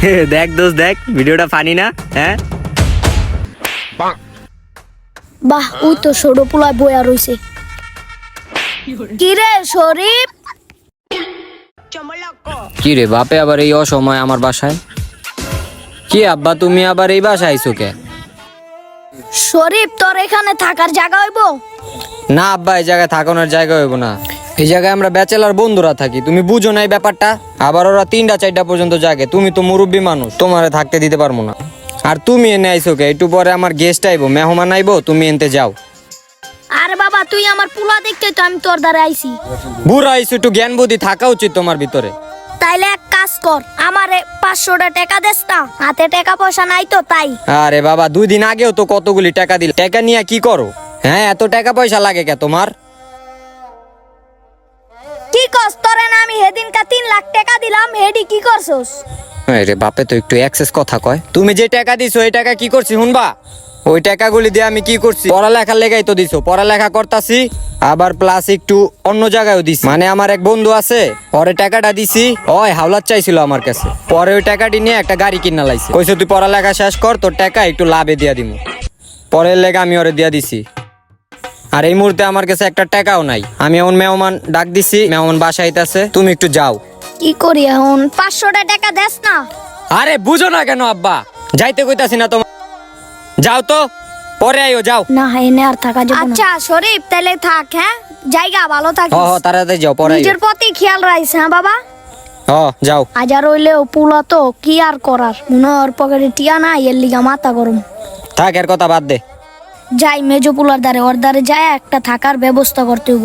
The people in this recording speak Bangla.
দেখ দোস্ত দেখ ভিডিওটা ফানি না হ্যাঁ? বাহ। ওই তো সরো পোলায় বয়া রইছে। কিরে শরীফ? কি রে বাপে আবার এই অসময় আমার বাসায়? কি আব্বা তুমি আবার এই বাসায় আইছো কে? শরীফ তোর এখানে থাকার জায়গা হইব? না আব্বা এই জায়গায় থাকানোর জায়গা হইব না। এই জায়গায় আমরা ব্যাচেলার বন্ধুরা থাকি। তুমি বুঝো না এই ব্যাপারটা? আবার ওরা তিনটা চারটা পর্যন্ত জাগে। তুমি তো মুরব্বী মানুষ তোমারে থাকতে দিতে পারব না। আর তুমি এনে আইসো কে? একটু পরে আমার গেস্ট আইবো মেহমান আইবো তুমি এনতে যাও। আরে বাবা তুই আমার পোলা দেখতে তো আমি তোর দ্বারা আইছি। বুড়া আইসো একটু জ্ঞান বুদ্ধি থাকা উচিত তোমার ভিতরে। তাইলে এক কাজ কর আমারে পাঁচশোটা টাকা দেস না। হাতে টাকা পয়সা নাই তো তাই। আরে বাবা দুই দিন আগেও তো কতগুলি টাকা দিল। টাকা নিয়ে কি করো? হ্যাঁ এত টাকা পয়সা লাগে কে তোমার? টাকা দিলাম, হেডি, কি করছস? রে বাপে, তো একটু এক্সেস কথা কয়। তুমি যে টাকা দিছো ওই টাকা কি করছি শুনবা? ওই টাকাগুলি দিয়ে আমি কি করছি? পড়ালেখার লেগাই তো দিছো। পড়ালেখা করতাছি, আবার প্লাস একটু অন্য জায়গায়ও দিছি। মানে আমার এক বন্ধু আছে, পরে টাকাটা দিছি। ওই হাওলাত চাইছিল আমার কাছে। পরে ওই টাকাটি নিয়ে একটা গাড়ি কিনা লাইছি। কইছে, তুই পড়ালেখা শেষ কর, তোর টাকা একটু লাভে দিয়া দিমু। পরের লেগে আমি ওরে দিয়া দিছি। আর এই মুহূর্তে আমার কাছে একটা টাকাও নাই। আমি এমন মেহমান ডাক দিছি, মেহমান বাসায় আইতাছে, তুমি একটু যাও। কি করি এখন? পাঁচশোটা টাকা দেস না। আরে বুঝো না কেন আব্বা? যাইতে কইতাছি না তোমার যাও তো পরে আইও যাও। না এনে আর থাকা যাবে আচ্ছা শরীফ তাহলে থাক হ্যাঁ? জায়গা ভালো থাকিস। হ তাড়াতাড়ি যাও পরে আইও। নিজের প্রতি খেয়াল রাখিস হ্যাঁ বাবা? হ যাও। আজার হইলেও পুলা তো কি আর করার? মনে হয় ওর পকেটে টিয়া না এর লিগা মাথা গরম। থাক এর কথা বাদ দে। যাই মেজো পুলার দ্বারে ওর দ্বারে যায় একটা থাকার ব্যবস্থা করতে হইব।